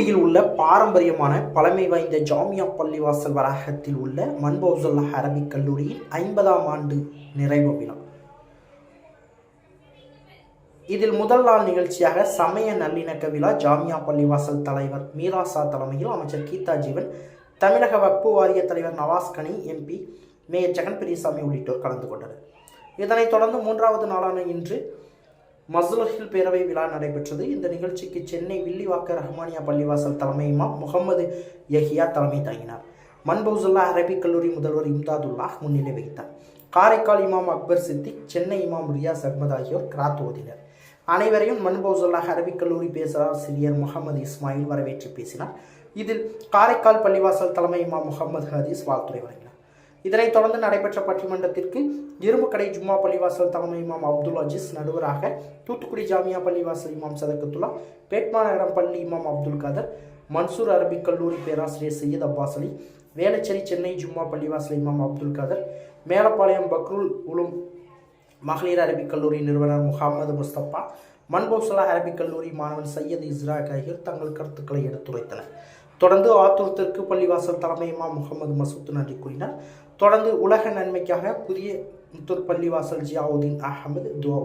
தூத்துக்குடியில் உள்ள பாரம்பரியமான பழமை வாய்ந்த ஜாமியா பள்ளிவாசல் வளாகத்தில் உள்ள மன்பௌசுல்லா அரபிக் கல்லூரியின் ஐம்பதாம் ஆண்டு நிறைவு விழா. இதில் முதல் நாள் நிகழ்ச்சியாக சமய நல்லிணக்க விழா ஜாமியா பள்ளிவாசல் தலைவர் மீராசா தலைமையில் அமைச்சர் கீதா ஜீவன் தமிழக வக்பு வாரிய தலைவர் நவாஸ் கனி எம்பி மேயர் ஜெகன் பெரியசாமி உள்ளிட்டோர் கலந்து கொண்டனர். இதனைத் தொடர்ந்து மூன்றாவது நாளான இன்று மஸ்லஹில் பேரவை விழா நடைபெற்றது. இந்த நிகழ்ச்சிக்கு சென்னை வில்லிவாக்க ரஹ்மானியா பள்ளிவாசல் தலைமை இமாம் முகமது யஹியா தலைமை தாங்கினார். மன்பௌசுல்லா அரபிக் கல்லூரி முதல்வர் இம்தாதுல்லாஹ் முன்னிலை வகித்தார். காரைக்கால் இமாம் அக்பர் சித்திக் சென்னை இமாம் ரியாஸ் அகமது ஆகியோர் கிராத் ஓதினர். அனைவரையும் மன்பௌசுல்லாஹ் அரபிக் கல்லூரி பேசாசிரியர் முகமது இஸ்மாயில் வரவேற்று பேசினார். இதில் காரைக்கால் பள்ளிவாசல் தலைமை இமாம் முகமது ஹதீஸ் வாழ்த்துறை வழங்கினார். இதனைத் தொடர்ந்து நடைபெற்ற பட்டிமன்றத்திற்கு இரும்புக்கடை ஜும்மா பள்ளிவாசல் தலைமை இமாம் அப்துல் அஜீஸ் நடுவராக தூத்துக்குடி ஜாமியா பள்ளிவாசல் இமாம் சதகத்துல்லா பேட்மாநகரம் பள்ளி இமாம் அப்துல் காதர் மன்சூர் அரபிக் கல்லூரி பேராசிரியர் சையத் அப்பாஸ் அலி வேளச்சேரி சென்னை ஜும்மா பள்ளிவாசல் இமாம் அப்துல் காதர் மேலப்பாளையம் பக்ருல் உலும் மகளிர் அரபிக் கல்லூரி நிறுவனர் முகமது முஸ்தபா மன்போசலா அரபிக் கல்லூரி மாணவன் சையத் இஸ்ராக் ஆகியோர் தங்கள் கருத்துக்களை எடுத்துரைத்தனர். தொடர்ந்து ஆத்தூர் தெற்கு பள்ளிவாசல் தலைமை இமாம் முகமது மசூத் நன்றி கூறினார். தொடர்ந்து உலக நன்மைக்காக புதிய முத்தூர் பள்ளிவாசல் ஜியாவுதீன் அகமது துவா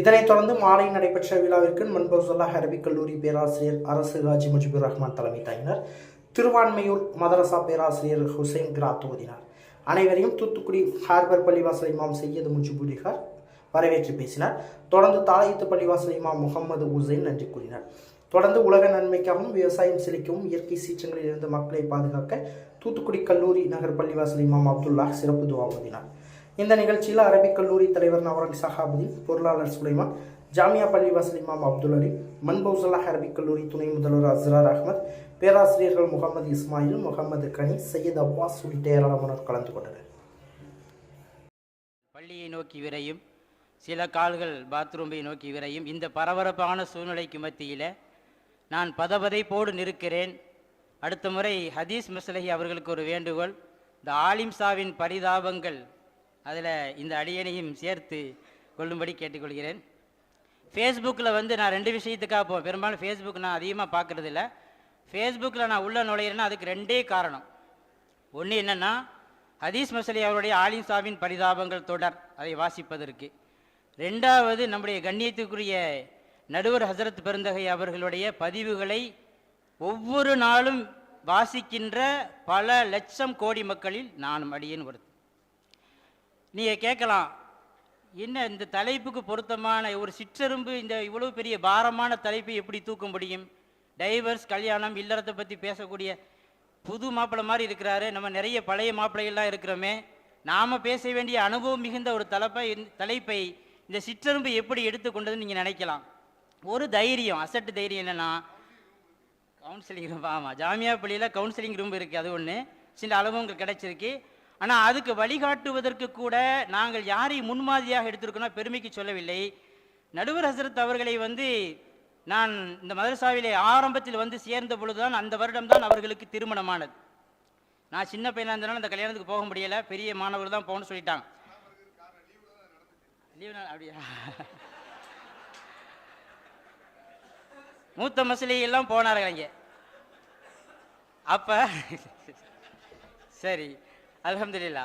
இதனைத் தொடர்ந்து மாலை நடைபெற்ற விழாவிற்கு மன்பௌசல்லா அரபிக் கல்லூரி பேராசிரியர் அரசு ஹாஜி முஜிபுர் ரஹ்மான் தலைமை தாங்கினார். திருவான்மையூர் மதரசா பேராசிரியர் ஹுசைன் கிராத் ஓதினார். அனைவரையும் தூத்துக்குடி ஹார்பர் பள்ளிவாசல் இமாம் செய்யது முஜிபுரிகார் வரவேற்று பேசினார். தொடர்ந்து தாயத்து பள்ளிவாசல் இமாம் முகமது உசைன் நன்றி கூறினார். தொடர்ந்து உலக நன்மைக்காகவும் விவசாயம் செழிக்கவும் இயற்கை சீற்றங்களில் இருந்து மக்களை பாதுகாக்க தூத்துக்குடி கல்லூரி நகர் பள்ளிவாசல் இமாம் அப்துல்லாஹ் சிறப்பு துவா ஓதினார். இந்த நிகழ்ச்சியில் அரபிக் கல்லூரி தலைவர் நவரன் சஹாபுதீன் பொருளாளர் சுலைமான் ஜாமியா பள்ளிவாசல் இமாம் அப்துல் அலி மன்பௌசல்லா அரபிக் கல்லூரி துணை முதல்வர் அஸ்ரார் அகமது பேராசிரியர்கள் முகமது இஸ்மாயில் முகமது கனி சையத் அப்பாஸ் உள்ளிட்ட ஏராளமானோர் கலந்து கொண்டனர். பள்ளியை நோக்கி விரையும் சில கால்கள் பாத்ரூமை நோக்கி விரையும் இந்த பரபரப்பான சூழ்நிலைக்கு மத்தியில் நான் பதபதைப்போடு நிற்கிறேன். அடுத்த முறை ஹதீஸ் மஸ்லஹி அவர்களுக்கு ஒரு வேண்டுகோள். இந்த ஆலிம் சாவின் பரிதாபங்கள் அதில் இந்த அடியனையும் சேர்த்து கொள்ளும்படி கேட்டுக்கொள்கிறேன். ஃபேஸ்புக்கில் வந்து நான் ரெண்டு விஷயத்துக்காக போவேன் பெரும்பாலும் ஃபேஸ்புக் நான் அதிகமாக பார்க்குறதில்ல ஃபேஸ்புக்கில் நான் உள்ளே நுழையிறேன்னா அதுக்கு ரெண்டே காரணம். ஒன்று என்னென்னா ஹதீஸ் மசலி அவருடைய ஆலிம் சாவின் பரிதாபங்கள் தொடர் அதை வாசிப்பதற்கு. ரெண்டாவது நம்முடைய கண்ணியத்துக்குரிய நடுவர் ஹசரத் பெருந்தகை அவர்களுடைய பதிவுகளை ஒவ்வொரு நாளும் வாசிக்கின்ற பல லட்சம் கோடி மக்களில் நானும் அடியேன் ஒரு நீங்கள் கேட்கலாம் என்ன இந்த தலைப்புக்கு பொருத்தமான ஒரு சிற்றெரும்பு இந்த இவ்வளவு பெரிய பாரமான தலைப்பை எப்படி தூக்க முடியும்? டைவர்ஸ் கல்யாணம் இல்லறத்தை பற்றி பேசக்கூடிய புது மாப்பிள்ளை மாதிரி இருக்கிறாரு. நம்ம நிறைய பழைய மாப்பிள்ளைகள்லாம் இருக்கிறோமே. நாம் பேச வேண்டிய அனுபவம் மிகுந்த ஒரு தலைப்பை இந்த- தலைப்பை இந்த சிற்றெரும்பு எப்படி எடுத்துக்கொண்டதுன்னு நீங்கள் நினைக்கலாம். ஒரு தைரியம் அசட்டு தைரியம் என்னென்னா கவுன்சிலிங் ரூம் ஆமாம் ஜாமியா பள்ளியில் கவுன்சிலிங் ரூம் இருக்குது அது ஒன்று சில அனுபவங்கள் கிடைச்சிருக்கு. ஆனால் அதுக்கு வழிகாட்டுவதற்கு கூட நாங்கள் யாரை முன்மாதிரியாக எடுத்திருக்கோம்னா பெருமைக்கு சொல்லவில்லை. நடுவர் ஹசரத் அவர்களை வந்து நான் இந்த மதரசாவிலே ஆரம்பத்தில் வந்து சேர்ந்த பொழுதுதான் அந்த வருடம்தான் அவர்களுக்கு திருமணமானது. நான் சின்ன பையனாக இருந்தனால அந்த கல்யாணத்துக்கு போக முடியலை பெரிய மாணவர் தான் போகணும்னு சொல்லிட்டாங்க. லீவு அப்படியா? மூத்த மசிலி எல்லாம் போனார்கள் இங்கே அப்ப சரி அலமதுல்லா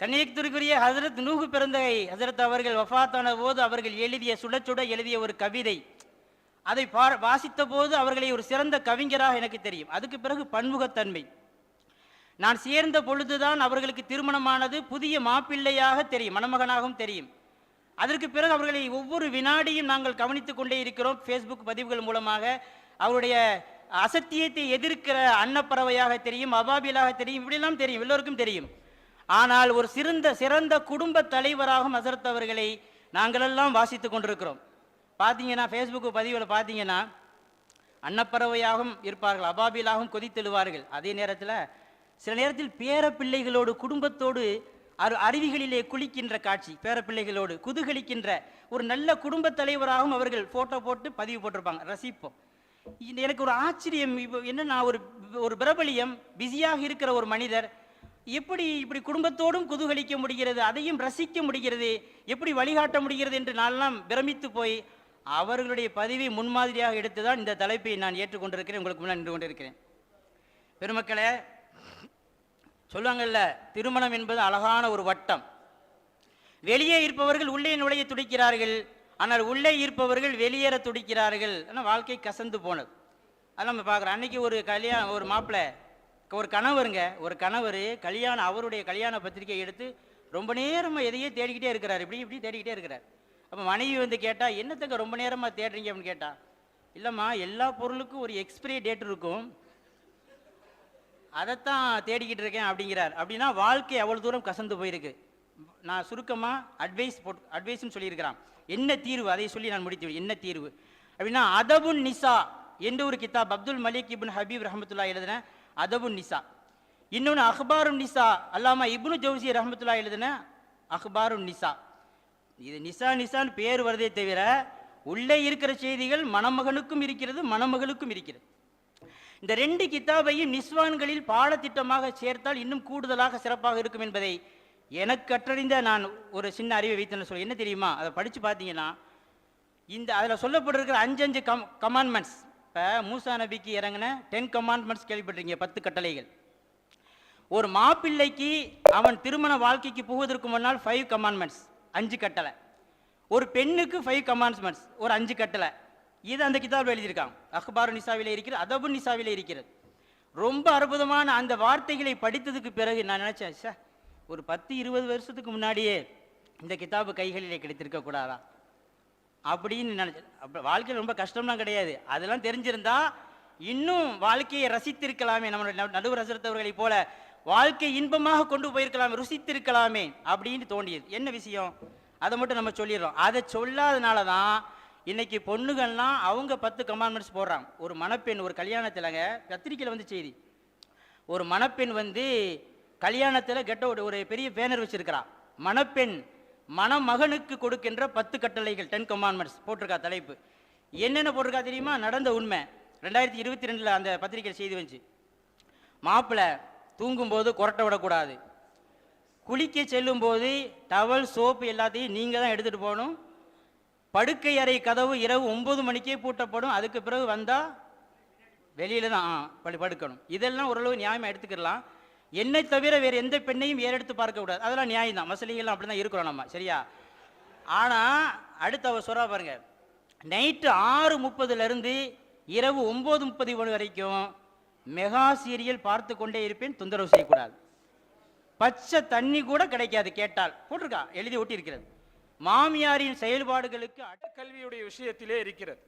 கன்னியத்திற்குரிய ஹசரத் நூகு பிறந்தகை ஹசரத் அவர்கள் வஃபாத்தான போது அவர்கள் எழுதிய சுடச்சுட எழுதிய ஒரு கவிதை. அதை பா வாசித்த போது அவர்களை ஒரு சிறந்த கவிஞராக எனக்கு தெரியும். அதுக்கு பிறகு பன்முகத்தன்மை. நான் சேர்ந்த பொழுதுதான் அவர்களுக்கு திருமணமானது புதிய மாப்பிள்ளையாக தெரியும் மணமகனாகவும் தெரியும். அதற்கு பிறகு அவர்களை ஒவ்வொரு வினாடியும் நாங்கள் கவனித்துக் கொண்டே இருக்கிறோம். ஃபேஸ்புக் பதிவுகள் மூலமாக அவருடைய அசத்தியத்தை எதிர்க்கிற அன்னப்பறவையாக தெரியும் அபாபிலாக தெரியும் இப்படிலாம் தெரியும் எல்லோருக்கும் தெரியும். ஆனால் ஒரு சிறந்த சிறந்த குடும்ப தலைவராகவும் ஹசரத் அவர்களை நாங்களெல்லாம் வாசித்துக் கொண்டிருக்கிறோம். பார்த்தீங்கன்னா ஃபேஸ்புக் பதிவில் பார்த்தீங்கன்னா அன்னப்பறவையாகவும் இருப்பார்கள் அபாபிலாகவும் கொதித்தெழுவார்கள். அதே நேரத்தில் சில நேரத்தில் பேர பிள்ளைகளோடு குடும்பத்தோடு அரு அருவிகளிலே குளிக்கின்ற காட்சி பேரப்பிள்ளைகளோடு குதுகலிக்கின்ற ஒரு நல்ல குடும்பத் தலைவராகவும் அவர்கள் ஃபோட்டோ போட்டு பதிவு போட்டிருப்பாங்க. ரசிப்போம். எனக்கு ஒரு ஆச்சரியம். இப்போ என்னன்னா ஒரு ஒரு பிரபலியம் பிஸியாக இருக்கிற ஒரு மனிதர் எப்படி இப்படி குடும்பத்தோடும் குதூகலிக்க முடிகிறது அதையும் ரசிக்க முடிகிறது எப்படி வழிகாட்ட முடிகிறது என்று நான்லாம் பிரமித்து போய் அவர்களுடைய பதிவை முன்மாதிரியாக எடுத்து தான் இந்த தலைப்பை நான் ஏற்றுக்கொண்டிருக்கிறேன். உங்களுக்கு முன்னால் நின்று கொண்டிருக்கிறேன். பெருமக்களே சொல்லுவாங்கல்ல திருமணம் என்பது அழகான ஒரு வட்டம். வெளியே இருப்பவர்கள் உள்ளே நுழைய துடிக்கிறார்கள். ஆனால் உள்ளே இருப்பவர்கள் வெளியேற துடிக்கிறார்கள். ஆனால் வாழ்க்கை கசந்து போனது. அது நம்ம பார்க்குறோம். அன்னைக்கு ஒரு கல்யாணம் ஒரு மாப்பிள்ளை ஒரு கணவருங்க ஒரு கணவர் கல்யாணம் அவருடைய கல்யாண பத்திரிக்கை எடுத்து ரொம்ப நேரமாக எதையே தேடிக்கிட்டே இருக்கிறார். இப்படி இப்படி தேடிக்கிட்டே இருக்கிறார். அப்போ மனைவி வந்து கேட்டால் என்னத்துக்கு ரொம்ப நேரமாக தேடுறீங்க? அப்படின்னு கேட்டால் இல்லைம்மா எல்லா பொருளுக்கும் ஒரு எக்ஸ்பிரி டேட் இருக்கும். அதைத்தான் தேடிக்கிட்டு இருக்கேன் அப்படிங்கிறார். அப்படின்னா வாழ்க்கை அவ்வளோ தூரம் கசந்து போயிருக்கு. நான் சுருக்கமாக அட்வைஸ் போட் அட்வைஸ்னு சொல்லியிருக்கிறான். என்ன தீர்வு? அதை சொல்லி நான் முடித்து விடு- என்ன தீர்வு? அப்படின்னா அதபுன் நிசா என்ற ஒரு கித்தாப் அப்துல் மலிக் இப்னு ஹபீப் ரஹமத்துல்லா எழுதின அதபுன் நிசா. இன்னொன்று அஹ்பாரும் நிசா. அல்லாமா இப்னு ஜவுசி ரஹமத்துல்லா எழுதின அஹ்பாருன் நிசா. இது நிசா நிசான்னு பேர் வருதே தவிர உள்ளே இருக்கிற செய்திகள் மணமகனுக்கும் இருக்கிறது மணமகளுக்கும் இருக்கிறது. இந்த ரெண்டு கிதாபையும் நிஸ்வான்களில் பாடத்திட்டமாக சேர்த்தால் இன்னும் கூடுதலாக சிறப்பாக இருக்கும் என்பதை எனக்கு கற்றறிந்த நான் ஒரு சின்ன அறிவை வைத்தேன்னு சொல்ல. என்ன தெரியுமா? அதை படித்து பார்த்தீங்கன்னா இந்த அதில் சொல்லப்பட்டிருக்கிற அஞ்சு அஞ்சு கம் கமாண்ட்மெண்ட்ஸ் இப்போ மூசா நபிக்கு இறங்கின டென் கமாண்ட்மெண்ட்ஸ் கேள்விப்பட்டிருக்கீங்க பத்து கட்டளைகள். ஒரு மாப்பிள்ளைக்கு அவன் திருமண வாழ்க்கைக்கு புகுவதற்கு முன்னால் ஃபைவ் கமாண்ட்மெண்ட்ஸ் அஞ்சு கட்டளை. ஒரு பெண்ணுக்கு ஃபைவ் கமாண்ட்மெண்ட்ஸ் ஒரு அஞ்சு கட்டளை. இது அந்த கிதாபில் எழுதியிருக்காங்க. அக்பாரு நிசாவிலே இருக்கிறது அதபு நிசாவில் இருக்கிறது. ரொம்ப அற்புதமான அந்த வார்த்தைகளை படித்ததுக்கு பிறகு நான் நினச்சேன் சார் ஒரு பத்து இருபது வருஷத்துக்கு முன்னாடியே இந்த கிதாபு கைகளிலே கிடைத்திருக்க கூடாதா? அப்படின்னு நினச்சேன். அப்போ வாழ்க்கையில் ரொம்ப கஷ்டம்லாம் கிடையாது. அதெல்லாம் தெரிஞ்சிருந்தா இன்னும் வாழ்க்கையை ரசித்திருக்கலாமே. நம்மளுடைய நடு- நடுவர் ரசித்தவர்களைப் போல வாழ்க்கை இன்பமாக கொண்டு போயிருக்கலாமே ருசித்திருக்கலாமே அப்படின்னு தோண்டியது என்ன விஷயம்? அதை மட்டும் நம்ம சொல்லிடுறோம். அதை சொல்லாதனால தான் இன்னைக்கு பொண்ணுகள்லாம் அவங்க பத்து கமாண்ட்மெண்ட்ஸ் போடுறாங்க. ஒரு மணப்பெண் ஒரு கல்யாணத்திலங்க பத்திரிக்கையில் வந்து செய்தி. ஒரு மணப்பெண் வந்து கல்யாணத்தில் கெட்ட ஒரு ஒரு பெரிய பேனர் வச்சிருக்கிறா. மணப்பெண் மணமகனுக்கு கொடுக்கின்ற பத்து கட்டளைகள் டென் கமாண்ட்மெண்ட்ஸ் போட்டிருக்கா தலைப்பு. என்னென்ன போட்டிருக்கா தெரியுமா? நடந்த உண்மை. ரெண்டாயிரத்தி இருபத்தி ரெண்டில் அந்த பத்திரிக்கையில் செய்தி வந்துச்சு. மாப்பிள்ளை தூங்கும்போது கொரட்டை விடக்கூடாது. குளிக்க செல்லும்போது டவல் சோப்பு எல்லாத்தையும் நீங்கள் தான் எடுத்துகிட்டு போகணும். படுக்கை அறை கதவு இரவு ஒன்பது மணிக்கே பூட்டப்படும். அதுக்கு பிறகு வந்தால் வெளியில தான் ஆ, படு படுக்கணும். இதெல்லாம் ஓரளவு நியாயமாக எடுத்துக்கிடலாம். என்னை தவிர வேறு எந்த பெண்ணையும் ஏறெடுத்து பார்க்க கூடாது. அதெல்லாம் நியாயம் தான் மசலிகள்லாம் அப்படி தான் இருக்கிறோம் நம்ம. சரியா? ஆனால் அடுத்து அவர் சொல்கிறா பாருங்க. நைட்டு ஆறு முப்பதுலேருந்து இரவு ஒம்பது முப்பது ஒன்று வரைக்கும் மெகா சீரியல் பார்த்து கொண்டே இருப்பேன். தொந்தரவு செய்யக்கூடாது. பச்சை தண்ணி கூட கிடைக்காது கேட்டால். போட்டிருக்கா? எழுதி ஒட்டியிருக்கிறது. மாமியாரின் செயல்பாடுகளுக்கு அடக்கல்வியுடைய விஷயத்திலே இருக்கிறது.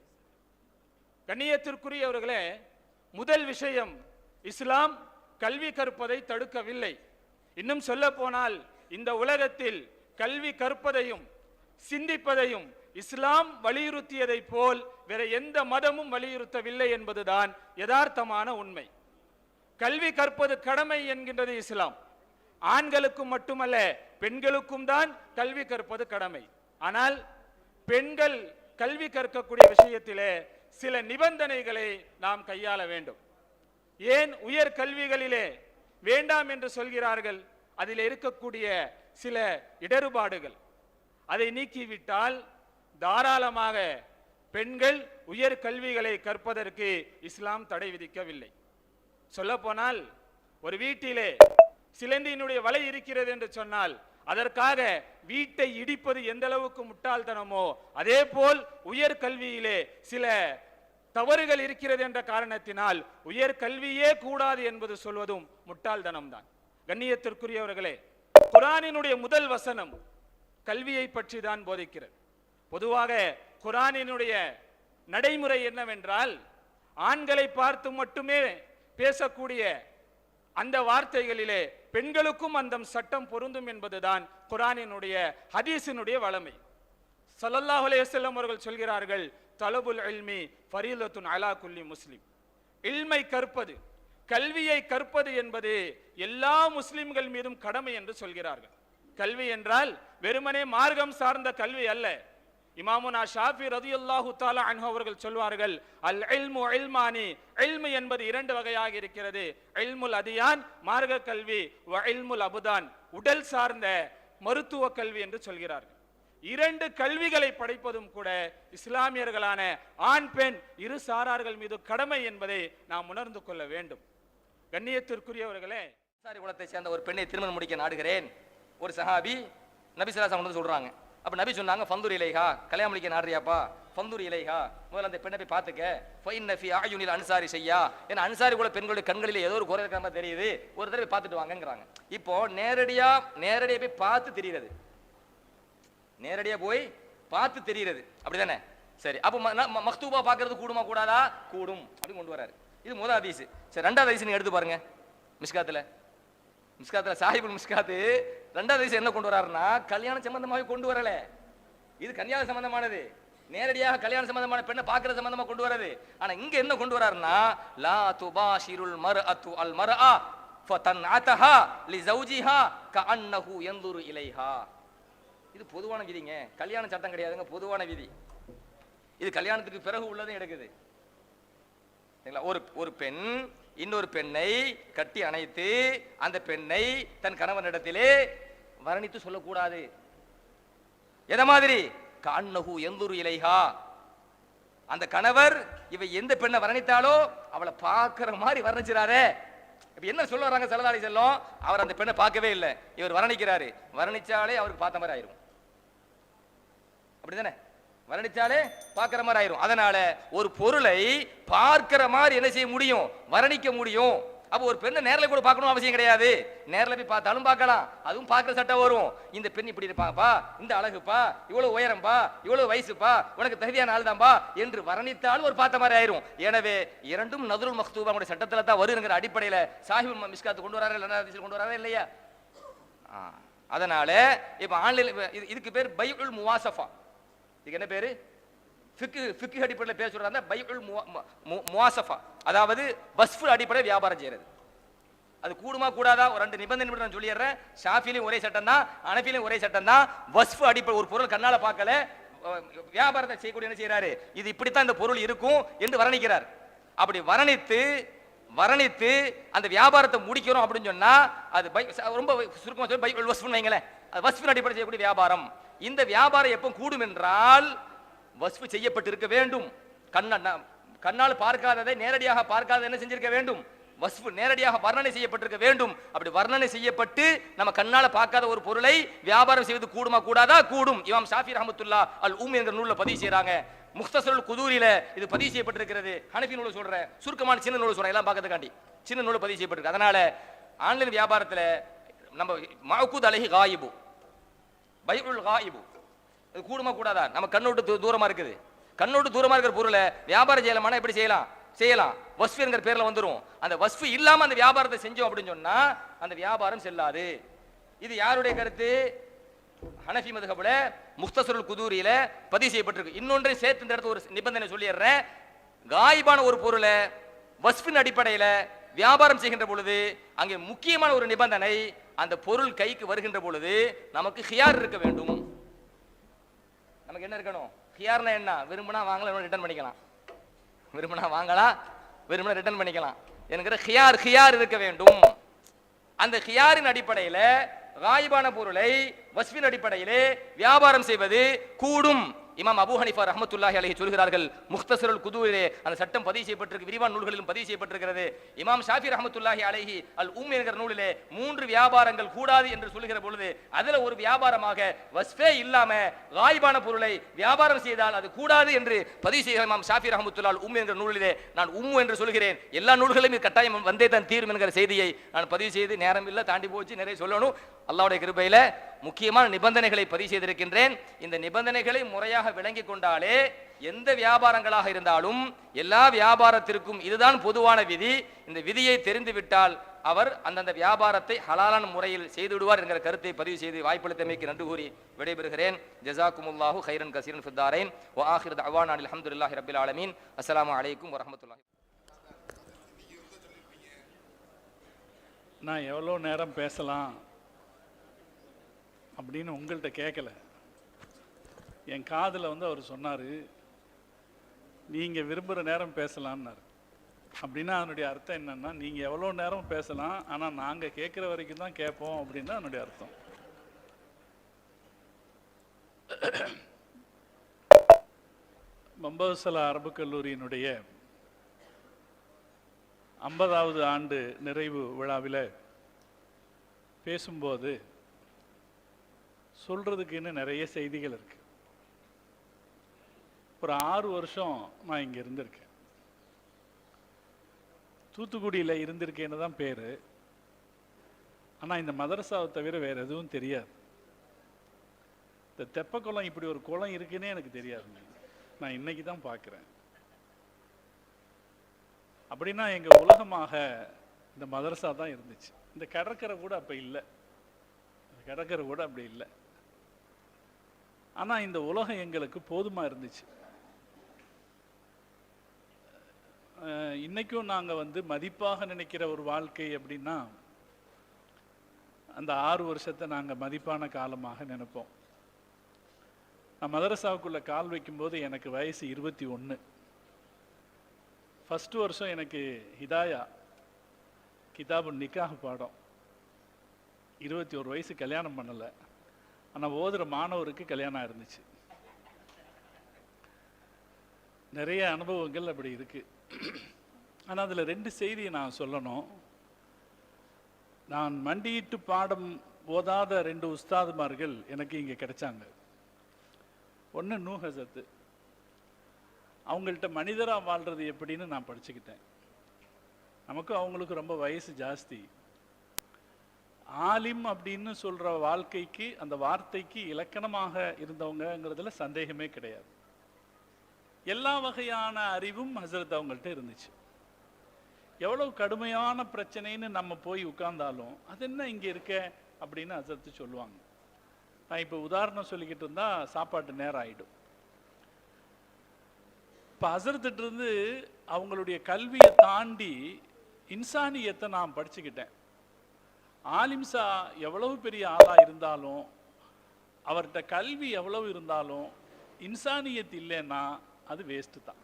கண்ணியத்திற்குரியவர்களே முதல் விஷயம் இஸ்லாம் கல்வி கற்பதை தடுக்கவில்லை. இன்னும் சொல்ல போனால் இந்த உலகத்தில் கல்வி கற்பதையும் சிந்திப்பதையும் இஸ்லாம் வலியுறுத்தியதை போல் வேற எந்த மதமும் வலியுறுத்தவில்லை என்பதுதான் யதார்த்தமான உண்மை. கல்வி கற்பது கடமை என்கின்றது இஸ்லாம். ஆண்களுக்கும் மட்டுமல்ல பெண்களுக்கும் தான் கல்வி கற்பது கடமை. ஆனால் பெண்கள் கல்வி கற்கக்கூடிய விஷயத்திலே சில நிபந்தனைகளை நாம் கையாள வேண்டும். ஏன் உயர் கல்விகளிலே வேண்டாம் என்று சொல்கிறார்கள்? அதில் இருக்கக்கூடிய சில இடர்பாடுகள் அதை நீக்கிவிட்டால் தாராளமாக பெண்கள் உயர் கல்விகளை கற்பதற்கு இஸ்லாம் தடை விதிக்கவில்லை. சொல்லப்போனால் ஒரு வீட்டிலே சிலந்தியினுடைய வலை இருக்கிறது என்று சொன்னால் அதற்காக வீட்டை இடிப்பது எந்த அளவுக்கு முட்டாள்தனமோ அதே போல் உயர்கல்வியிலே சில தவறுகள் இருக்கிறது என்ற காரணத்தினால் உயர் கல்வியே கூடாது என்பது சொல்வதும் முட்டாள்தனம்தான். கண்ணியத்திற்குரியவர்களே குரானினுடைய முதல் வசனம் கல்வியை பற்றி தான் போதிக்கிறது. பொதுவாக குரானினுடைய நடைமுறை என்னவென்றால் ஆண்களை பார்த்து மட்டுமே பேசக்கூடிய அந்த வார்த்தைகளிலே பெண்களுக்கும் அந்த சட்டம் பொருந்தும் என்பதுதான் குரானினுடைய ஹதீஸினுடைய வளமை. ஸல்லல்லாஹு அலைஹி அவர்கள் சொல்கிறார்கள் தலபுல் இல்மி ஃபரீலத்துன் அலா குல்லி முஸ்லிம். இல்மை கற்பது கல்வியை கற்பது என்பது எல்லா முஸ்லிம்கள் மீதும் கடமை என்று சொல்கிறார்கள். கல்வி என்றால் வெறுமனே மார்க்கம் சார்ந்த கல்வி அல்ல. இமாமுனா ஷாஃபி ரதியுல்லாஹு தாலா அன்ஹு அவர்கள் சொல்வார்கள் அல் இல்மு இல்மானி. இல்மு என்பது இரண்டு வகையாக இருக்கிறது. இல்முல் அதியான் மார்க்க கல்வி வ இல்முல் அபுதான். உடல் சார்ந்த மருத்துவ கல்வி என்று சொல்கிறார்கள். இரண்டு கல்விகளை படைப்பதும் கூட இஸ்லாமியர்களான ஆண் பெண் இரு சாரார்கள் மீது கடமை என்பதை நாம் உணர்ந்து கொள்ள வேண்டும். கண்ணியத்திற்குரியவர்களே சாரி குலத்தை சேர்ந்த ஒரு பெண்ணை திருமணம் முடிக்க நாடுகிறேன். ஒரு சஹாபி நபி சொல்றாங்க அப்ப நபி சொன்னாங்க ஃபந்தூர் இலைஹா கல்யாணம் முடிக்க நாடுறியாப்பா? ஃபந்தூர் இலைஹா முதல்ல அந்த பெண்ணை போய் பார்த்துக்க. ஃபைன் நஃபி ஆயுனில் அன்சாரி செய்யா ஏன்னா அன்சாரி கூட பெண்களுடைய கண்களில் ஏதோ ஒரு குறை இருக்கிற மாதிரி தெரியுது. ஒரு தடவை பார்த்துட்டு வாங்கங்கிறாங்க. இப்போ நேரடியா நேரடியா போய் பார்த்து தெரியுறது நேரடியா போய் பார்த்து தெரியுறது அப்படிதானே? சரி அப்போ ம- ம- மக்தூபா பார்க்கறது கூடுமா கூடாதா? கூடும். அப்படின்னு கொண்டு வராரு. இது முதல் அதிசு சரி ரெண்டாவது அதிசு நீங்கள் எடுத்து பாருங்க. மிஸ்காத்தில். மிஸ்காத்தில் சாஹிபுல் மிஸ்காத்து ரெண்டாவது வயசு என்ன கொண்டு வராருன்னா கல்யாணம் சம்பந்தமாக கொண்டு வரல. இது கல்யாண சம்பந்தமானது. நேரடியாக கல்யாண சம்பந்தமான பெண்ணை பார்க்கற சம்பந்தமா கொண்டு வராது. ஆனா இங்க என்ன கொண்டு வராருன்னா லா துபாஷிருல் மர்அத்து அல் மர் மர்ஆ ஃபதன்அதஹா லி ஜௌஜிஹா கஅன்னஹு யன்துரு இலைஹா. இது பொதுவான விதிங்க. கல்யாண சட்டம் கிடையாதுங்க பொதுவான விதி. இது கல்யாணத்துக்கு பிறகு உள்ளதும் எடுக்குது. சரிங்களா? ஒரு ஒரு பெண் இன்னொரு பெண்ணை கட்டி அணைத்து அந்த பெண்ணை தன் கணவனிடத்திலே வர்ணித்து சொல்லக்கூடாது. எத மாதிரி? கண்ணகு எந்தூர் இலைகா அந்த கணவர் இவ எந்த பெண்ணை வர்ணித்தாலோ அவளை பார்க்கிற மாதிரி வர்ணிச்சிறாரே. இப்ப என்ன சொல்ல வராங்க செல்லதாடி செல்லும்? அவர் அந்த பெண்ணை பார்க்கவே இல்லை. இவர் வர்ணிக்கிறாரு. வர்ணிச்சாலே அவருக்கு பார்த்த மாதிரி ஆயிரும். அப்படிதானே வர்ணிச்சாலே பார்க்குற மாதிரி ஆயிரும். அதனால ஒரு பொருளை பார்க்கிற மாதிரி என்ன செய்ய முடியும்? வர்ணிக்க முடியும். அப்போ ஒரு பெண்ணை நேரில் கூட பார்க்கணும் அவசியம் கிடையாது. நேரில் போய் பார்த்தாலும் பார்க்கலாம். அதுவும் பார்க்குற சட்டம் வரும். இந்த பெண் இப்படி இருப்பாப்பா இந்த அழகுப்பா இவ்வளோ உயரம்பா இவ்வளோ வயசுப்பா உனக்கு தகுதியான ஆள் தான்பா என்று வர்ணித்தாலும் ஒரு பார்த்த மாதிரி ஆயிரும். எனவே இரண்டும் நதுருல் மக்தூபா உடைய சட்டத்தில் தான் வருங்கிற அடிப்படையில் சாஹிப் மிஸ்காத்து கொண்டு வராரு இல்லை கொண்டு வராரா இல்லையா? ஆ, அதனால இப்போ ஆன்லைன் இது இதுக்கு பேர் பைபிள் முவாசஃபா இதுக்கு என்ன பேர்? ஃபிக்கு ஃபிக்கு அடிப்படையில் பேர் சொல்கிறாங்க பைபிள் மு- முவாசஃபா அதாவது வஸ்ஃபு அடிப்படையில் வியாபாரம் செய்கிறது அது கூடுமா கூடாதா? ஒரு ரெண்டு நிபந்தனை நான் சொல்லிடுறேன். ஷாஃபிலையும் ஒரே சட்டம் தான் அனஃபிலையும் ஒரே சட்டம் தான். வஸ்ஃபு அடிப்படை ஒரு பொருள் கண்ணால் பார்க்கல வியாபாரத்தை செய்யக்கூடிய என்ன செய்கிறாரு இது இப்படித்தான் இந்த பொருள் இருக்கும் என்று வர்ணிக்கிறார். அப்படி வர்ணித்து வர்ணித்து அந்த வியாபாரத்தை முடிக்கிறோம் அப்படின்னு சொன்னால் அது பை ரொம்ப சுருக்கமாக சொல்லி பை வஸ்ஃபுன்னு வைங்களேன். அது வஸ்ஃபின் அடிப்படை செய்யக்கூடிய வியாபாரம். இந்த வியாபாரம் எப்போ கூடும் என்றால் வசூ செய்யப்பட்டிருக்க வேண்டும். கண்ண கண்ணால் பார்க்காததை நேரடியாக பார்க்காத என்ன செஞ்சிருக்க வேண்டும்? வஸ்ஃபு நேரடியாக வர்ணனை செய்யப்பட்டிருக்க வேண்டும். அப்படி வர்ணனை செய்யப்பட்டு நம்ம கண்ணால பார்க்காத ஒரு பொருளை வியாபாரம் செய்வது கூடுமா கூடாதா? கூடும். இமாம் ஷாஃபி ரஹமத்துல்லா அல் ஊம் என்கிற நூலில் பதிவு செய்கிறாங்க முக்தசருல் குதூரில இது பதிவு செய்யப்பட்டிருக்கிறது. ஹனஃபி நூலை சொல்றேன். சுருக்கமான சின்ன நூல் சொல்றேன். எல்லாம் பார்க்கறதுக்காண்டி. சின்ன நூலை பதிவு செய்யப்பட்டிருக்கு. அதனால ஆன்லைன் வியாபாரத்துல நம்ம மஅக்கூத் அழகி காயிபு பைஉல் ஹாயிபு அது கூடுமா கூடாதா? நம்ம கண்ணோட்டு தூ- இருக்குது. கண்ணோட்டு தூரமாக இருக்கிற பொருளை வியாபாரம் செய்யலாமா எப்படி செய்யலாம்? செய்யலாம். வஸ்ஃபுங்கிற பேரில் வந்துரும். அந்த வஸ்ஃபு இல்லாமல் அந்த வியாபாரத்தை செஞ்சோம் அப்படின்னு சொன்னால் அந்த வியாபாரம் செல்லாது. இது யாருடைய கருத்து? ஹனஃபி மதுகபுல முக்தசருல் குதூரியில பதிவு செய்யப்பட்டிருக்கு. இன்னொன்றையும் சேர்த்து இந்த இடத்துல ஒரு நிபந்தனை சொல்லிடுறேன். காயிபான ஒரு பொருளை வஸ்ஃபின் அடிப்படையில் வியாபாரம் செய்கின்ற பொழுது அங்கே முக்கியமான ஒரு நிபந்தனை அந்த பொருள் கைக்கு வருகின்ற பொழுது நமக்கு ஹியார் இருக்க வேண்டும். நமக்கு என்ன இருக்கணும்? ஹியார்னா என்ன? விரும்பினா வாங்கலாம் ரிட்டர்ன் பண்ணிக்கலாம். விரும்பினா வாங்கலாம் விரும்பினா ரிட்டர்ன் பண்ணிக்கலாம். என்கிற ஹியார் ஹியார் இருக்க வேண்டும். அந்த ஹியாரின் அடிப்படையில் காயிபான பொருளை வஸ்பின் அடிப்படையிலே வியாபாரம் செய்வது கூடும். இமாம் அபு ஹனிஃபா ரஹமத்துல்லாஹி அலஹி சொல்கிறார்கள் முக்தசருல் குதூரிலே அந்த சட்டம் பதிவு செய்யப்பட்டிருக்கு விரிவான நூல்களிலும் பதிவு செய்யப்பட்டிருக்கிறது. இமாம் ஷாஃபி ரஹமத்துல்லாஹி அலஹி அல் உம் என்கிற நூலிலே மூன்று வியாபாரங்கள் கூடாது என்று சொல்லுகிற பொழுது அதுல ஒரு வியாபாரமாக வஸ்ஃபே இல்லாம காயிபான பொருளை வியாபாரம் செய்தால் அது கூடாது என்று பதிவு செய்கிற இமாம் ஷாஃபி ரஹமத்துல்லால் உம் என்கிற நூலிலே நான் உம்மு என்று சொல்கிறேன். எல்லா நூல்களையும் கட்டாயம் வந்தே தான் தீரும் என்கிற செய்தியை நான் பதிவு செய்து நேரம் இல்லை தாண்டி போச்சு நிறைய சொல்லணும். அல்லாவுடைய கிருபையில முக்கியமான நிபந்தனைகளை பதிவு செய்திருக்கின்றேன். இந்த நிபந்தனைகளை முறையாக விளங்கி கொண்டாலே எந்த வியாபாரங்களாக இருந்தாலும் எல்லா வியாபாரத்திற்கும் இதுதான் பொதுவான விதி. இந்த விதியை தெரிந்துவிட்டால் அவர் அந்தந்த வியாபாரத்தை ஹலாலான முறையில் செய்து விடுவார் என்கிற கருத்தை பதிவு செய்து வாய்ப்பளித்தமைக்கு நன்றி கூறி விடைபெறுகிறேன். ஜசாக்குமுல்லாஹு ஹைரன் கசீரன் ஃபித்தாரைன் ஓ ஆஹிர் தஅவானா அல்ஹம்துலில்லாஹி ரப்பில் ஆலமீன். அஸ்லாம் அலைக்கும் வரஹ்மத்துல்லாஹி நான் எவ்வளோ நேரம் பேசலாம்? அப்படின்னு உங்கள்கிட்ட கேட்கல என் காதில் வந்து அவர் சொன்னார் நீங்கள் விரும்புகிற நேரம் பேசலான்னார் அப்படின்னா அதனுடைய அர்த்தம் என்னென்னா நீங்கள் எவ்வளோ நேரம் பேசலாம் ஆனால் நாங்கள் கேட்குற வரைக்கும் தான் கேட்போம் அப்படின்னு அதனுடைய அர்த்தம். மம்பவசலா அரபு கல்லூரியினுடைய ஐம்பதாவது ஆண்டு நிறைவு விழாவில் பேசும்போது சொல்றதுக்கு இன்னும் நிறைய செய்திகள் இருக்கு. ஒரு ஆறு வருஷம் நான் இங்கே இருந்திருக்கேன். தூத்துக்குடியில் இருந்திருக்கேன்னு தான் பேர். ஆனால் இந்த மதரசாவை தவிர வேற எதுவும் தெரியாது. இந்த தெப்பக்குளம் இப்படி ஒரு குளம் இருக்குன்னே எனக்கு தெரியாதுங்க நான் இன்னைக்கு தான் பார்க்குறேன் அப்படின்னா எங்கள் உலகமாக இந்த மதரசா தான் இருந்துச்சு. இந்த கடற்கரை கூட அப்போ இல்லை. கடற்கரை கூட அப்படி இல்லை. ஆனால் இந்த உலகம் எங்களுக்கு போதுமா இருந்துச்சு. இன்றைக்கும் நாங்கள் வந்து மதிப்பாக நினைக்கிற ஒரு வாழ்க்கை அப்படின்னா அந்த ஆறு வருஷத்தை நாங்கள் மதிப்பான காலமாக நினைப்போம். நான் மதரசாவுக்குள்ளே கால் வைக்கும்போது எனக்கு வயசு இருபத்தி ஒன்று ஃபஸ்ட்டு வருஷம் எனக்கு ஹிதாயா கிதாபு நிக்காக பாடம். இருபத்தி ஒரு வயசு கல்யாணம் பண்ணலை. ஆனால் ஓதுகிற மாணவருக்கு கல்யாணம் இருந்துச்சு நிறைய அனுபவங்கள் அப்படி இருக்குது ஆனால் அதில் ரெண்டு செய்தியை நான் சொல்லணும். நான் மண்டியிட்டு பாடம் ஓதாத ரெண்டு உஸ்தாதுமார்கள் எனக்கு இங்கே கிடைச்சாங்க. ஒன்று நூ ஹசத்து அவங்கள்ட்ட மனிதராக வாழ்கிறது எப்படின்னு நான் படிச்சுக்கிட்டேன். நமக்கும் அவங்களுக்கு ரொம்ப வயசு ஜாஸ்தி. ஆலிம் அப்படின்னு சொல்ற வாழ்க்கைக்கு அந்த வார்த்தைக்கு இலக்கணமாக இருந்தவங்கங்கிறதுல சந்தேகமே கிடையாது. எல்லா வகையான அறிவும் ஹசரத் அவங்கள்ட்ட இருந்துச்சு. எவ்வளவு கடுமையான பிரச்சனைன்னு நம்ம போய் உட்கார்ந்தாலும் அது என்ன இங்க இருக்க? அப்படின்னு ஹசரத்து சொல்லுவாங்க. நான் இப்போ உதாரணம் சொல்லிக்கிட்டு இருந்தா சாப்பாட்டு நேரம் ஆயிடும். இப்போ ஹசரத்துட்டு இருந்து அவங்களுடைய கல்வியை தாண்டி இன்சானியத்தை நான் படிச்சுக்கிட்டேன். ஆலிம்சா எவ்வளவு பெரிய ஆளாக இருந்தாலும் அவர்கிட்ட கல்வி எவ்வளவு இருந்தாலும் இன்சானியத் இல்லைன்னா அது வேஸ்ட் தான்.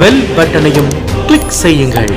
பெல் பட்டனையும் கிளிக் செய்யுங்கள்.